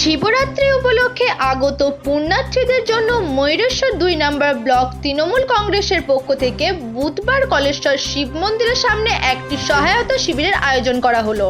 শিবরাত্রি উপলক্ষে আগত পুণ্যার্থীদের জন্য ময়ূরেশ্বর দুই নম্বর ব্লক তৃণমূল কংগ্রেসের পক্ষ থেকে বুধবার কলেশ্বর শিব মন্দিরের সামনে একটি সহায়তা শিবিরের আয়োজন করা হলো।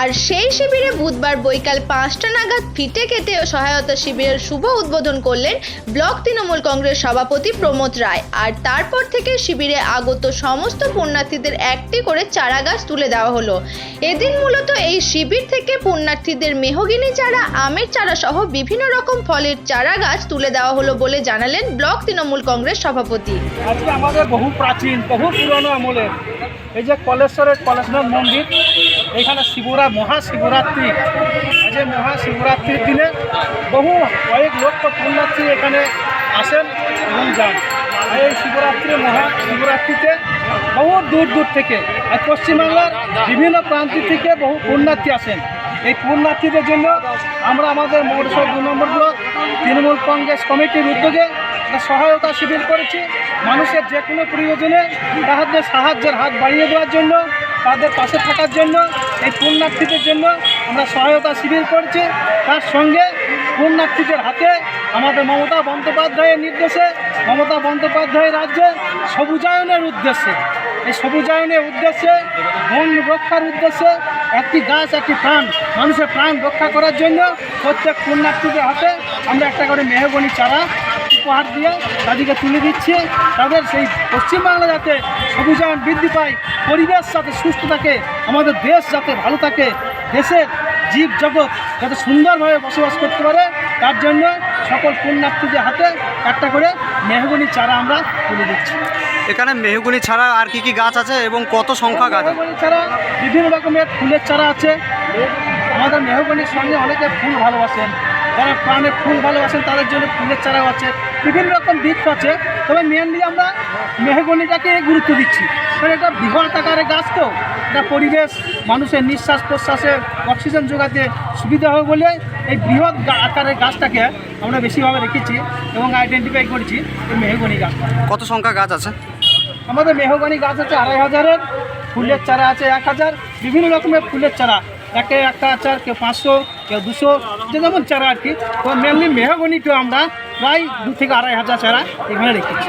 আর সেই শিবিরে বুধবার বৈকাল পাঁচটা নাগাদ ফিটে কেটে সহায়তা শিবিরের শুভ উদ্বোধন করলেন ব্লক তৃণমূল কংগ্রেস সভাপতি প্রমোদ রায়। আর তারপর থেকে শিবিরে আগত সমস্ত পুণ্যার্থীদের একটি করে চারা গাছ তুলে দেওয়া হলো। এদিন মূলত এই শিবির থেকে পুণ্যার্থীদের মেহগিনি চারা, আমের চারা সহ বিভিন্ন রকম ফলের চারা গাছ তুলে দেওয়া হলো বলে জানালেন ব্লক তৃণমূল কংগ্রেস সভাপতি। আমাদের বহু প্রাচীন, বহু পুরনো আমলের এই যে কলেশ্বরের কলেশ্বর মন্দির, এখানে শিবরা, মহাশিবরাত্রি এই মহাশিবরাত্রির দিনে বহু কয়েক লক্ষ পুণ্যার্থী এখানে আসেন এবং যান। এই শিবরাত্রি, মহাশিবরাত্রিতে বহু দূর দূর থেকে, আর পশ্চিমবাংলার বিভিন্ন প্রান্ত থেকে বহু পুণ্যার্থী আসেন। এই পুণ্যার্থীদের জন্য আমরা আমাদের মৌরসভা দু নম্বর ব্লক তৃণমূল কংগ্রেস কমিটির উদ্যোগে একটা সহায়তা শিবির করেছি। মানুষের যে কোনো প্রয়োজনে তাহাদের সাহায্যের হাত বাড়িয়ে দেওয়ার জন্য, তাদের পাশে থাকার জন্য, এই পুণ্যার্থীদের জন্য আমরা সহায়তা শিবির করছি। তার সঙ্গে পুণ্যার্থীদের হাতে আমাদের মমতা বন্দ্যোপাধ্যায়ের নির্দেশে, মমতা বন্দ্যোপাধ্যায়ের রাজ্যে সবুজায়নের উদ্দেশ্যে, এই সবুজায়নের উদ্দেশ্যে, বন রক্ষার উদ্দেশ্যে একটি গাছ, একটি প্রাণ, মানুষের প্রাণ রক্ষা করার জন্য প্রত্যেক পুণ্যার্থীদের হাতে আমরা একটা করে মেহগনি চারা উপহার দিয়ে তাদেরকে তুলে দিচ্ছি। তাদের সেই পশ্চিমবাংলা যাতে সবুজায়ন বৃদ্ধি পায়, পরিবেশ যাতে সুস্থ থাকে, আমাদের দেশ যাতে ভালো থাকে, দেশের জীব জগৎ যাতে সুন্দরভাবে বসবাস করতে পারে তার জন্য সকল পুণ্যার্থীদের হাতে একটা করে মেহগুনি চারা আমরা তুলে দিচ্ছি। এখানে মেহগুনি ছাড়া আর কি কি গাছ আছে এবং কত সংখ্যা গাছ মেহগুনি ছাড়া বিভিন্ন রকমের ফুলের চারা আছে। আমাদের মেহগুনির সঙ্গে অনেকে ফুল ভালোবাসেন। যারা প্রাণে ফুল ভালোবাসেন তাদের জন্য ফুলের চারাও আছে। বিভিন্ন রকম বৃক্ষ আছে তবে মেনলি আমরা মেহগনিটাকে গুরুত্ব দিচ্ছি। কারণ এটা বৃহৎ আকারে গাছ তো। এটা পরিবেশ মানুষের নিঃশ্বাস প্রশ্বাসে অক্সিজেন যোগাতে সুবিধা হবে বলে এই বৃহৎ আকারের গাছটাকে আমরা বেশিভাবে রেখেছি এবং আইডেন্টিফাই করেছি এই মেহগনি গাছ। কত সংখ্যা গাছ আছে? আমাদের মেহগনি গাছ আছে আড়াই হাজারের ফুলের চারা আছে এক হাজার বিভিন্ন রকমের ফুলের চারা। একে একটা আচার কেউ পাঁচশো, কেউ দুশো, যে যেমন চারা আর কি। তো মেনলি মেহগনিকেও আমরা প্রায় দু থেকে আড়াই হাজার চারা এখানে রেখেছি।